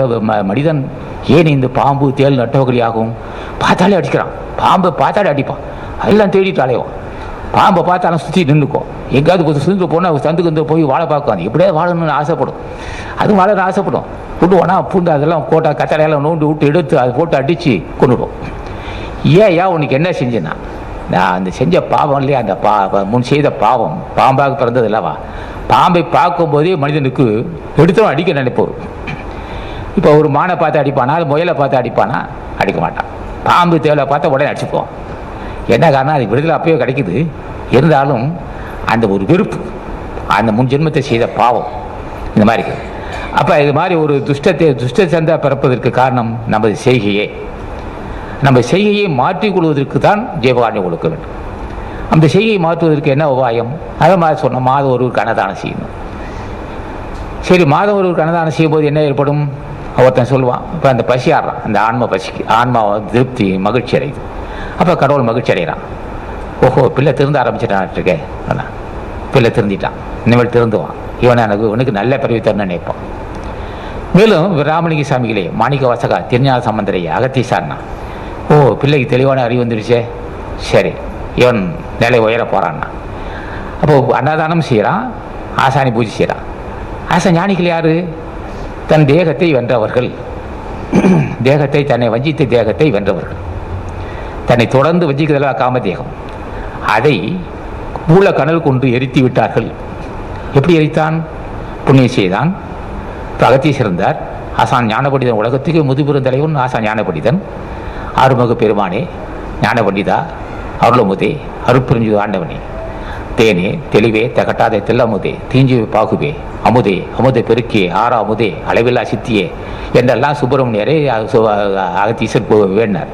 மனிதன் ஏன் இந்த பாம்பு தேல் நட்டவகலி ஆகும் பார்த்தாலே அடிக்கிறான். பாம்பை பார்த்தாலே அடிப்பான். எல்லாம் தேடிட்டு அலைவான். பாம்பை பார்த்தாலும் சுற்றி நின்றுக்கும் எங்கேயாவது கொஞ்சம் சுந்து போனால் சந்துக்கு வந்து போய் வாழை பார்க்காது இப்படியே வாழணும்னு ஆசைப்படும். அது வாழ ஆசைப்படும். கொண்டுவானா பூண்டு அதெல்லாம் கோட்டா கத்தலையெல்லாம் நோண்டு விட்டு எடுத்து அதை போட்டு அடித்து கொண்டுடும் ஏன் ஏன் உனக்கு என்ன செஞ்சேன்னா நான் அந்த செஞ்ச பாவம் இல்லையா? அந்த பா முன் செய்த பாவம் பாம்பாக பிறந்தது இல்லவா பாம்பை பார்க்கும்போதே மனிதனுக்கு எடுத்தவன் அடிக்க நினைப்போம் இப்போ ஒரு மானை பார்த்து அடிப்பானா? அது முயலை பார்த்து அடிப்பானா? அடிக்க மாட்டான். பாம்பு தேவலை பார்த்தா உடனே அடிச்சுப்போம் என்ன காரணம்? அது விடுதலை அப்பயோ கிடைக்குது. இருந்தாலும் அந்த ஒரு வெறுப்பு அந்த முன் ஜென்மத்தை செய்த பாவம் இந்த மாதிரி அப்போ இது மாதிரி ஒரு துஷ்டத்தை துஷ்ட சந்தா பிறப்பதற்கு காரணம் நமது செய்கையே. நம்ம செய்கையை மாற்றிக் கொள்வதற்கு தான் ஜீவகாரணம் கொடுக்க வேண்டும். அந்த செய்கையை மாற்றுவதற்கு என்ன உபாயம்? அதை மாதிரி சொன்ன மாதம் ஒரு அன்னதானம் செய்யணும். சரி மாதம் ஒரு கனதானம் செய்யும்போது என்ன ஏற்படும்? ஒருத்தன் சொல்லுவான் இப்போ அந்த பசி ஆடுறான். அந்த ஆன்ம பசிக்கு ஆன்மா திருப்தி மகிழ்ச்சி அடையுது. அப்போ கடவுள் மகிழ்ச்சி அடைகிறான். ஓஹோ பிள்ளை திருந்த ஆரம்பிச்சிட்டான் இருக்கே அதான். பிள்ளை திருந்திட்டான். இனிமேல் திருந்துவான். இவனை எனக்கு இவனுக்கு நல்ல பிறவி தரணும்னு நினைப்பான். மேலும் ராமலிங்க சாமிகளே மாணிக்க வாசகா திருஞான சம்பந்தரையே அகத்தீசார்னா ஓ பிள்ளைக்கு தெளிவான அறிவு வந்துடுச்சே சரி இவன் நிலை உயர போகிறான்னா அப்போது அன்னதானம் செய்கிறான் ஆசானி பூஜை செய்கிறான் ஆசா ஞானிகள் யாரு? தன் தேகத்தை வென்றவர்கள். தேகத்தை தன்னை வஞ்சித்த தேகத்தை வென்றவர்கள். தன்னை தொடர்ந்து வஞ்சிக்கிறதா காமதேகம் அதை மூல கனல் கொண்டு எரித்து விட்டார்கள். எப்படி எரித்தான்? புண்ணியம் செய்தான் அகத்தி சிறந்தார் ஆசான் ஞானபண்டிதன் உலகத்துக்கு முதுபெரும் தலைவன் ஆசான் ஞானபண்டிதன். ஆறுமுக பெருமானே ஞானபண்டிதா அருளமுதே அருட்புரிஞ்சு ஆண்டவனே. தேனே தெளிவே தகட்டாதே தெல்லமுதே தீஞ்சு பாகுவே அமுதே அமுதை பெருக்கியே ஆறா அமுதே அளவில்லா சித்தியே என்றெல்லாம் சுப்பிரமணியரை அகத்தீசர் வேண்டினார்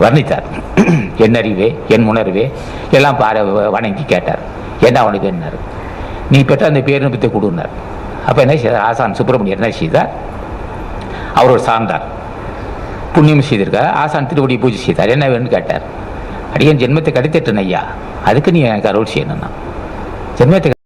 வர்ணித்தார். என் அறிவே என் உணர்வே எல்லாம் பார வணங்கி கேட்டார். என்ன அவனுக்கு என்னார் நீ பெற்ற அந்த பேரின்பத்தை கொடுனார். அப்போ என்ன செய்தார்? ஆசான் சுப்பிரமணியர் என்ன செய்தார்? அவர் ஒரு சார்ந்தார். புண்ணியம் செய்திருக்கார். ஆசான் திருவடி பூஜை செய்தார். என்ன வேணும்னு கேட்டார்? அடியன் ஜென்மத்தை கடித்திட்டன் ஐயா. அதுக்கு நீ எனக்கு அருள் செய்யணும்னா. ஜென்மத்தை